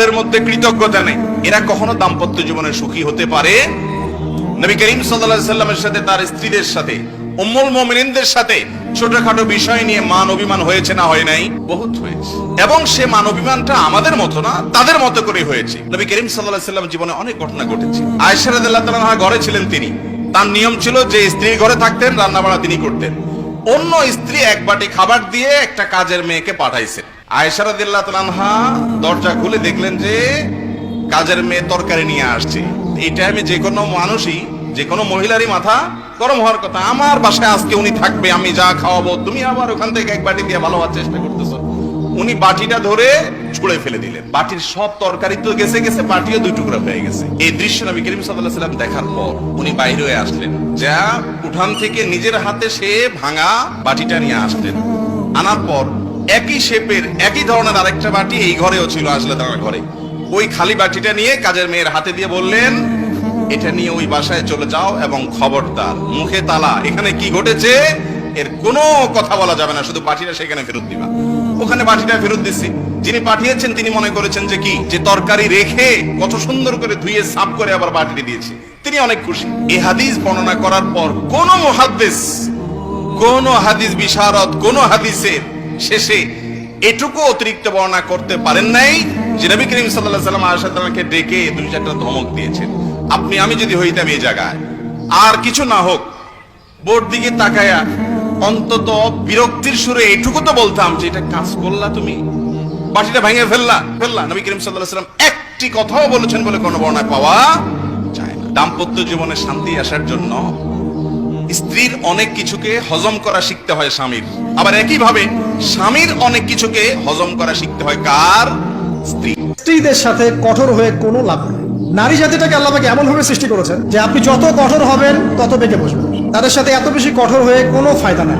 যাদের মধ্যে কৃতজ্ঞতা নেই। এরা কখনো দাম্পত্য জীবনে সুখী হতে পারে। নবী করিম সাল্লাল্লাহু সাল্লামের সাথে তার স্ত্রীদের সাথে উম্মুল মুমিনিনদের সাথে ছোটখাটো বিষয় নিয়ে মান অভিমান হয়েছে না হয় নাই? বহুত হয়েছে। এবং সে মান অভিমানটা আমাদের মতো না তাদের মতো করে হয়েছে। নবী করিম সাল্লাম জীবনে অনেক ঘটনা ঘটেছে। আয়েশা রাদিয়াল্লাহু তাআলা ঘরে ছিলেন তিনি। তার নিয়ম ছিল যে স্ত্রী ঘরে থাকতেন রান্না বাড়া তিনি করতেন। অন্য স্ত্রী এক বাটি খাবার দিয়ে একটা কাজের মেয়েকে পাঠাইছেন। আয়েশা রাদিয়াল্লাহু দরজা খুলে দেখলেন যে কাজের মেয়ে তরকারি নিয়ে আসছে। এই টাইমে যে কোনো মানুষই, যে কোনো মহিলারই মাথা গরম হওয়ার কথা। আমার বাসায় আজকে উনি থাকবে, আমি যা খাওয়াবো, তুমি আবার ওখান থেকে এক বাটি দিয়ে ভালো হওয়ার চেষ্টা করতেছো। উনি বাটিটা ধরে ছুঁড়ে ফেলে দিলেন। বাটির সব তরকারি তো গেছে গেছে, বাটিও দুই টুকরা হয়ে গেছে। এই দৃশ্য নবী করিম আলাইহি সাল্লাম দেখার পর উনি বাইরে হয়ে আসলেন। যা উঠান থেকে নিজের হাতে সে ভাঙা বাটিটা নিয়ে আসলেন। আনার পর একই শেপের, একই ধরনের আরেকটা বাটি এই ঘরেও ছিল আসলে তার ঘরে। ওই খালি বাটিটা নিয়ে কাজের মেয়ের হাতে দিয়ে বললেন, এটা নিয়ে ওই বাসায় চলে যাও এবং খবরদার, মুখে তালা। এখানে কি ঘটেছে? এর কোনো কথা বলা যাবে না, শুধু বাটিটা সেখানে ফেরত দিবা। ওখানে বাটিটা ফেরত দিচ্ছি যিনি পাঠিয়েছেন, তিনি মনে করেছেন যে কি? যে তরকারি রেখে কত সুন্দর করে ধুয়ে সাফ করে আবার বাটিটি দিয়েছে। তিনি অনেক খুশি। এ হাদিস বর্ণনা করার পর কোন মুহাদ্দিস, কোন হাদিস বিশারদ, কোন হাদিসের শেষে এটুকু অতিরিক্ত বর্ণনা করতে পারেন নাই যে নবী করিম ওয়াসাল্লাম আয়েশা তাআলাকে ডেকে দুই চারটা ধমক দিয়েছেন। আপনি, আমি যদি হইতাম এই জায়গায়। আর কিছু না হোক, বোর্ড দিকে তাকায়া অন্তত বিরক্তির সুরে এটুকু তো বলতাম যে এটা কাজ করলা তুমি। বাটিটা ভেঙে ফেললা ফেললা। নবী করিম সাল্লাল্লাহু আলাইহি ওয়াসাল্লাম একটি কথাও বলেছেন বলে কোনো বর্ণনা পাওয়া যায় না। দাম্পত্য জীবনে শান্তি আসার জন্য স্ত্রীর অনেক কিছুকে হজম করা শিখতে হয় স্বামীর। আবার একইভাবে স্বামীর অনেক কিছুকে হজম করা শিখতে হয় কার? স্ত্রী। স্ত্রীদের সাথে কঠোর হয়ে কোনো লাভ নেই। নারী জাতিটাকে আল্লাহ পাক এমন ভাবে সৃষ্টি করেছেন যে আপনি যত কঠোর হবেন, তত বেঁকে বসবেন। তাদের সাথে এত বেশি কঠোর হয়ে কোনো ফায়দা নাই।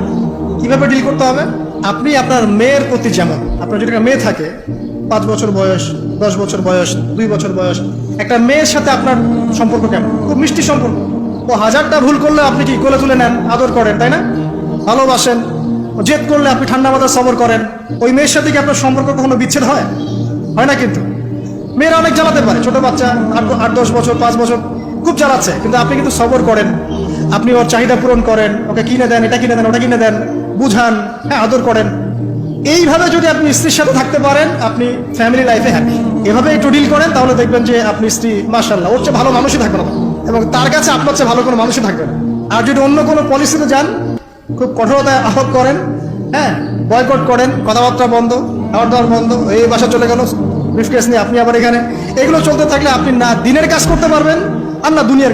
কীভাবে ডিল করতে হবে? আপনি আপনার মেয়ের প্রতি যেমন, আপনার যদি মেয়ে থাকে, পাঁচ বছর বয়স, দশ বছর বয়স, দুই বছর বয়স, একটা মেয়ের সাথে আপনার সম্পর্ক কেমন? খুব মিষ্টি সম্পর্ক। ও হাজারটা ভুল করলে আপনি কি কোলে তুলে নেন? আদর করেন, তাই না? ভালোবাসেন। জেদ করলে আপনি ঠান্ডা মাথায় সবর করেন। ওই মেয়ের সাথে কি আপনার সম্পর্ক কখনো বিচ্ছেদ হয়? হয় না কিন্তু। মেয়েরা অনেক জ্বালাতে পারে। ছোট বাচ্চা, আট আট, দশ বছর, পাঁচ বছর, খুব জ্বালাচ্ছে। কিন্তু আপনি কিন্তু সবর করেন। আপনি ওর চাহিদা পূরণ করেন। ওকে কিনে দেন, এটা কিনে দেন, ওটা কিনে দেন, বুঝান হ্যাঁ আদর করেন। এইভাবে যদি আপনি স্ত্রীর সাথে থাকতে পারেন, আপনি ফ্যামিলি লাইফে হ্যাপি এভাবে একটু ডিল করেন, তাহলে দেখবেন যে আপনি স্ত্রী মার্শাল্লাহ ওর চেয়ে ভালো মানুষই থাকবে না। এবং তার কাছে আপনার চেয়ে ভালো কোনো মানুষই থাকবে না। আর যদি অন্য কোনো পলিসিতে যান, খুব কঠোরতায় আহত করেন হ্যাঁ বয়কট করেন, কথাবার্তা বন্ধ খাওয়ার দাওয়ার বন্ধ, এই বাসা চলে গেল, ব্রিফকেস নিয়ে আপনি আবার এখানে। এগুলো চলতে থাকলে আপনি না দিনের কাজ করতে পারবেন, আর না দুনিয়ার